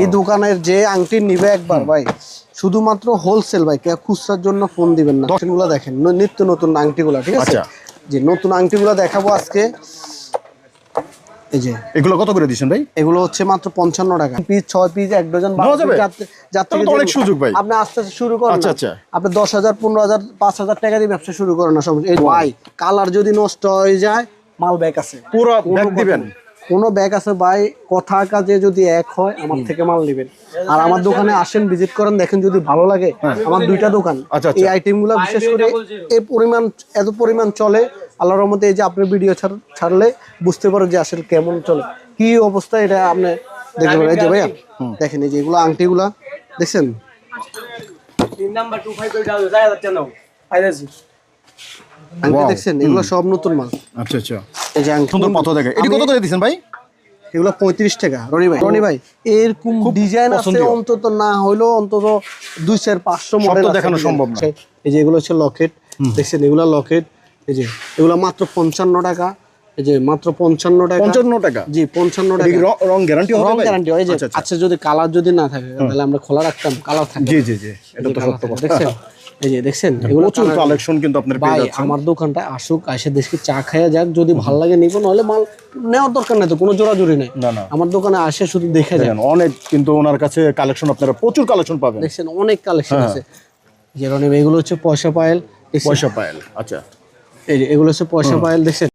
এই দোকানের যে আংটি নিবে একবার ভাই শুধুমাত্র হোলসেল ভাই কে খুচরার জন্য ফোন দিবেন না। গুলো দেখেন নিত্য নতুন আংটি আংটিগুলো ঠিক আছে? আচ্ছা। যে নতুন আংটিগুলো দেখাবো আজকে। এই যে। এগুলো কত করে দিচ্ছেন ভাই? এগুলো হচ্ছে মাত্র পঞ্চান্ন টাকা। পিস ছয় পিস এক ডজন অনেক সুযোগ ভাই। আপনি আস্তে আস্তে শুরু করেন আচ্ছা, আচ্ছা। আপনি দশ হাজার পনেরো হাজার পাঁচ হাজার টাকা দিয়ে ব্যবসা শুরু করেন না সব এই ভাই কালার যদি নষ্ট হয়ে যায় মাল ব্যাগ আছে। পুরো ব্যাগ দিবেন। কোনো ব্যাগ আছে ভাই কথা কাজে যদি এক হয় আমার থেকে মাল নেবেন। আর আমার দোকানে আসেন ভিজিট করেন দেখেন যদি ভালো লাগে আমার দুইটা দোকান। হ্যাঁ। আচ্ছা, আচ্ছা। এই আইটেমগুলো বিশেষ করে এই পরিমাণ এত পরিমাণ চলে আল্লাহর রহমতে এই যে আপনি ভিডিও ছাড়লে বুঝতে পারো যে আসলে কেমন চলে। কি অবস্থা এটা আপনি দেখতে পারেন। এই যে ভাইয়া দেখেন এই যে এগুলো আংটিগুলা দেখছেন? আংটি দেখছেন? এগুলো সব নতুন মাল। আচ্ছা আচ্ছা। সুন্দর পাথর দেখে। এটি কত করে দিচ্ছেন ভাই? এগুলো পঁয়ত্রিশ টাকা। রনি ভাই রনি ভাই এরকম ডিজাইন আছে অন্তত না হইলেও অন্তত দুই চার পাঁচশো মডেল দেখানো সম্ভব না। এই যে এগুলো হচ্ছে লকেট। দেখছেন এগুলো লকেট। এই যে এগুলো মাত্র পঞ্চান্ন টাকা। এই যে মাত্র পঞ্চান্ন টাকা। পঞ্চান্ন টাকা? জি পঞ্চান্ন টাকা। রং গ্যারান্টি রং গ্যারান্টি হয়। যে আচ্ছা আচ্ছা। আচ্ছা যদি কালার যদি না থাকে তাহলে আমরা খোলা রাখতাম কালার থাকে। জি জি জি। এটা তো সত্য কথা। দেখছেন? এই যে দেখছেন এগুলো প্রচুর কালেকশন কিন্তু আপনার পেয়ে যাচ্ছেন। আমার দোকানটা আসুক এসে দেশকে চা যাক যদি ভালো লাগে নিবো নাহলে মাল নেওয়ার দরকার নাই তো কোনো জোরাজুরি নাই। না না। আমার দোকানে আসে শুধু দেখে যান অনেক কিন্তু ওনার কাছে কালেকশন আপনারা প্রচুর কালেকশন পাবেন। দেখছেন অনেক কালেকশন হ্যাঁ। আছে। যেরকম এগুলো হচ্ছে পয়সা পায়েল? পয়সা পায়েল আচ্ছা। এই যে এগুলো হচ্ছে পয়সা পায়েল দেখছেন?